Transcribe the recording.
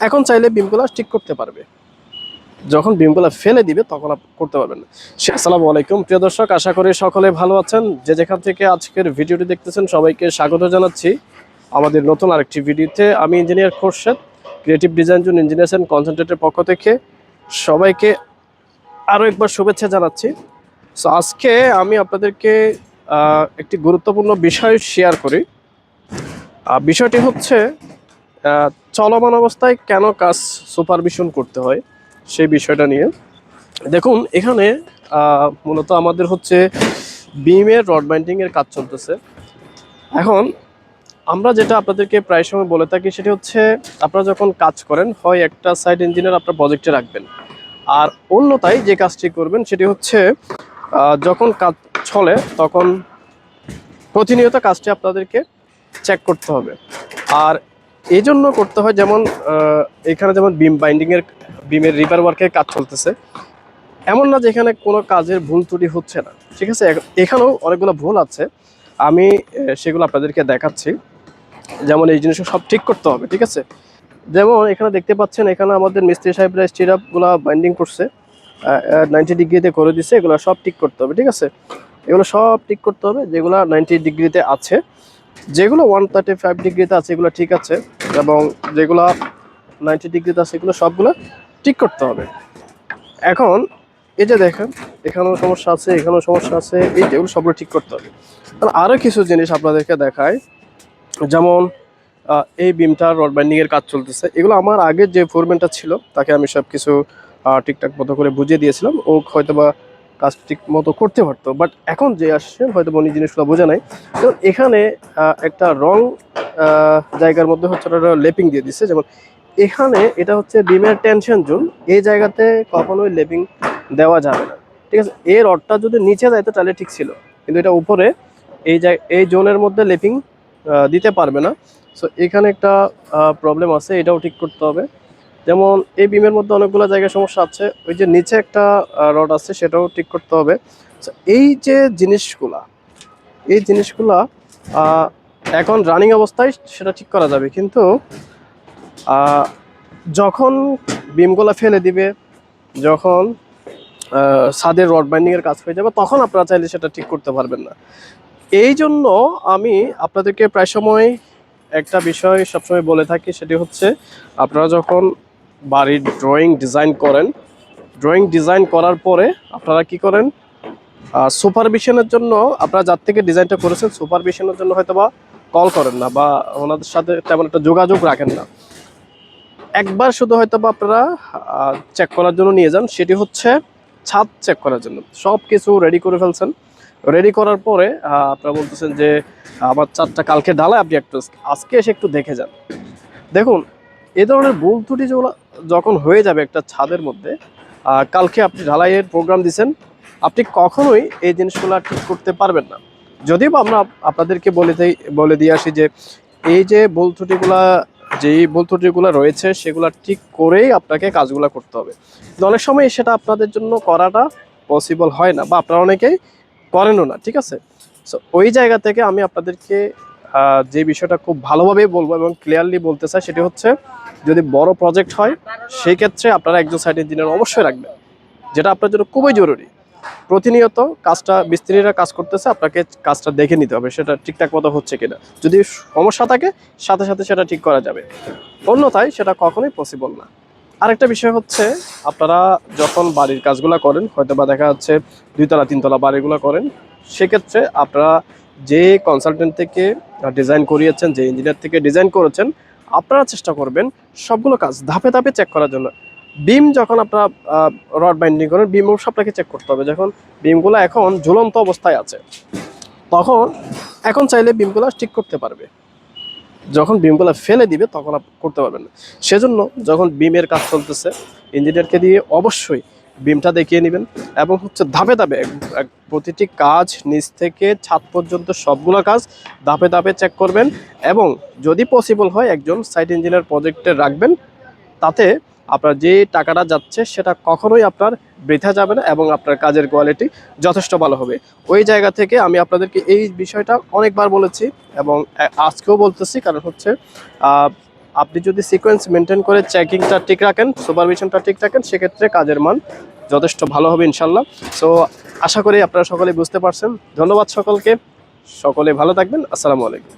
এখন চাইলে বিমগুলা ঠিক করতে পারবে। যখন বিমগুলা ফেলে দিবে, তখন করতে পারবেন আসসালামু আলাইকুম। প্রিয় দর্শক, আশা করি সকলে ভালো আছেন। যে যেখান থেকে আজকের ভিডিওটি দেখতেছেন, সবাইকে স্বাগত জানাচ্ছি আমাদের নতুন আরেকটি ভিডিওতে। আমি ইঞ্জিনিয়ার খোরশেদ, ক্রিয়েটিভ ডিজাইন জুন ইঞ্জিনিয়ার্স অ্যান্ড কনসেন্ট্রেটের পক্ষ থেকে সবাইকে আরও একবার শুভেচ্ছা জানাচ্ছি। সো আজকে আমি আপনাদেরকে একটি গুরুত্বপূর্ণ বিষয় শেয়ার করি। বিষয়টি হচ্ছে চলমান অবস্থায় কেন কাজ সুপারভিশন করতে হয় সেই বিষয়টা নিয়ে। দেখুন, এখানে মূলত আমাদের হচ্ছে বিমের রড বাইন্ডিংয়ের কাজ চলতেছে। এখন, আমরা যেটা আপনাদেরকে প্রায় সময় বলে থাকি সেটি হচ্ছে, আপনারা যখন কাজ করেন, হয় একটা সাইড ইঞ্জিনিয়ার আপনার প্রজেক্টে রাখবেন। আর অন্যতায় যে কাজটি করবেন সেটি হচ্ছে যখন কাজ চলে, তখন প্রতিনিয়ত কাজটি আপনাদেরকে চেক করতে হবে। আর এই জন্য করতে হয় যেমন এখানে যেমন বিম বাইন্ডিং এর বিমের রিপার ওয়ার্কের কাজ চলতেছে, এমন না যে এখানে কোনো কাজের ভুল ত্রুটি হচ্ছে না। ঠিক আছে? এখানেও অনেকগুলো ভুল আছে। আমি সেগুলো আপনাদেরকে দেখাচ্ছি। যেমন এই জিনিসগুলো সব ঠিক করতে হবে, ঠিক আছে? যেমন এখানে দেখতে পাচ্ছেন, এখানে আমাদের মিস্ত্রি সাহেবরা স্টির আপগুলো বাইন্ডিং করছে। নাইনটি ডিগ্রিতে করে দিছে, এগুলো সব ঠিক করতে হবে, ঠিক আছে? এগুলো সব ঠিক করতে হবে, যেগুলো নাইনটি ডিগ্রিতে আছে। যেগুলো ওয়ান থার্টি ফাইভ ডিগ্রিতে আছে, এগুলো ঠিক আছে, এবং যেগুলো নাইনটি ডিগ্রিতে আছে, এগুলো সবগুলো ঠিক করতে হবে। এখন, এই যে দেখেন, এখানেও সমস্যা আছে, এখানেও সমস্যা আছে, এই যেগুলো সবগুলো ঠিক করতে হবে। আর আরও কিছু জিনিস আপনাদেরকে দেখায় যেমন এই বিমটার রড বাইন্ডিংয়ের কাজ চলতেছে। এগুলো আমার আগে যে ফোরম্যানটা ছিল, তাকে আমি সব কিছু ঠিকঠাক মতো করে বুঝিয়ে দিয়েছিলাম। ও হয়তো বা কাজ ঠিক মতো করতে পারতো। বাট এখন যে আসছে, হয়তো উনি জিনিসগুলো বোঝে নাই। তো এখানে একটা রং জায়গার মধ্যে হচ্ছে ওরা লেপিং দিয়ে দিচ্ছে যেমন এখানে এটা হচ্ছে বিমের টেনশন জোন এই জায়গাতে কখনোই লেপিং দেওয়া যাবে না। ঠিক আছে? এই রডটা যদি নিচে যায় তো তাহলে ঠিক ছিল। কিন্তু এটা উপরে, এই এই জোনের মধ্যে লেপিং দিতে পারবে না। সো এখানে একটা প্রবলেম আছে। এটাও ঠিক করতে হবে। যেমন এই বিমের মধ্যে অনেকগুলো জায়গায় সমস্যা আছে। ওই যে নিচে একটা রড আছে, সেটাও ঠিক করতে হবে। এই যে জিনিসগুলা, এই জিনিসগুলা এখন রানিং অবস্থায় সেটা ঠিক করা যাবে। কিন্তু যখন বিমগুলা ফেলে দিবে, যখন ছাদের রড বাইন্ডিং এর কাজ হয়ে যাবে, তখন আপনারা চাইলে সেটা ঠিক করতে পারবেন না। এই জন্য আমি আপনাদেরকে প্রায় সময় একটা বিষয় সবসময় বলে থাকি, সেটি হচ্ছে আপনারা যখন বাড়ির ড্রয়িং ডিজাইন করেন। ড্রয়িং ডিজাইন করার পরে আপনারা কি করেন? সুপারভিশনের জন্য আপনারা যার থেকে ডিজাইনটা করেছেন সুপারভিশনের জন্য হয়তো বা কল করেন না বা ওনাদের সাথে তেমন একটা যোগাযোগ রাখেন না। একবার শুধু হয়তো বা আপনারা চেক করার জন্য নিয়ে যান, সেটি হচ্ছে ছাদ চেক করার জন্য। সব কিছু রেডি করে ফেলছেন। রেডি করার পরে আপনারা বলতেছেন যে, আমার চারটা কালকে ঢালায়, আপনি একটু আজকে এসে একটু দেখে যান। দেখুন এ ধরনের ভুল ত্রুটি যখন হয়ে যাবে একটা ছাদের মধ্যে কালকে আপনি ঢালাইয়ের প্রোগ্রাম দিছেন, আপনি কখনোই এই জিনিসগুলো ঠিক করতে পারবেন না। যদিও আমরা আপনাদেরকে বলে দিই, বলে দিয়ে আসি যে, এই যে ভুল ত্রুটিগুলা, যেই ভুল ত্রুটিগুলো রয়েছে, সেগুলো ঠিক করেই আপনাকে কাজগুলো করতে হবে। অনেক সময় সেটা আপনাদের জন্য করাটা পসিবল হয় না, বা আপনারা অনেকেই করেনও না, ঠিক আছে? সো ওই জায়গা থেকে আমি আপনাদেরকে যে বিষয়টা খুব ভালোভাবেই বলব এবং ক্লিয়ারলি বলতে চাই, সেটি হচ্ছে যদি বড় প্রজেক্ট হয়, সেই ক্ষেত্রে আপনারা একজন সাইড ইঞ্জিনিয়ার অবশ্যই রাখবেন। যেটা আপনার জন্য খুবই জরুরি। প্রতিনিয়ত কাজটা, মিস্ত্রিরা কাজ করতেছে, আপনাকে কাজটা দেখে নিতে হবে, সেটা ঠিকঠাক মতো হচ্ছে কিনা। যদি সমস্যা থাকে, সাথে সাথে সেটা ঠিক করা যাবে। অন্যথায় সেটা কখনোই পসিবল না। আরেকটা বিষয় হচ্ছে, আপনারা যখন বাড়ির কাজগুলো করেন হয়তো বা দেখা যাচ্ছে দুইতলা, তিনতলা বাড়িগুলো করেন, সেক্ষেত্রে আপনারা যে কনসালটেন্ট থেকে ডিজাইন করিয়েছেন, যে ইঞ্জিনিয়ার থেকে ডিজাইন করেছেন আপনারা চেষ্টা করবেন সবগুলো কাজ ধাপে ধাপে চেক করার জন্য। বিম যখন আপনারা রড বাইন্ডিং করেন বিমও আপনাকে চেক করতে হবে। যখন বিমগুলো এখন ঝুলন্ত অবস্থায় আছে, তখন, এখন চাইলে বিমগুলো ঠিক করতে পারবে। যখন বিমগুলো ফেলে দিবে, তখন করতে পারবেন না। সেজন্য যখন বিমের কাজ চলতেছে ইঞ্জিনিয়ারকে দিয়ে অবশ্যই বিমটা দেখিয়ে নেবেন। এবং হচ্ছে ধাপে ধাপে প্রতিটি কাজ নিচ থেকে ছাদ পর্যন্ত সবগুলো কাজ ধাপে ধাপে চেক করবেন এবং যদি পসিবল হয় একজন সাইট ইঞ্জিনিয়ার প্রজেক্টে রাখবেন। তাতে আপনার যে টাকাটা যাচ্ছে সেটা কখনোই আপনার বৃথা যাবে না এবং আপনার কাজের কোয়ালিটি যথেষ্ট ভালো হবে। ওই জায়গা থেকে আমি আপনাদেরকে এই বিষয়টা অনেকবার বলেছি এবং আজকেও বলতেছি। কারণ হচ্ছে আপনি যদি সিকোয়েন্স মেনটেন করে চেকিংটা ঠিক রাখেন সুপারভিশনটা ঠিক রাখেন, সেক্ষেত্রে কাজের মান যথেষ্ট ভালো হবে ইনশাল্লাহ। সো আশা করি আপনারা সকলে বুঝতে পারছেন। ধন্যবাদ সকলকে। সকলে ভালো থাকবেন। আসসালামু আলাইকুম।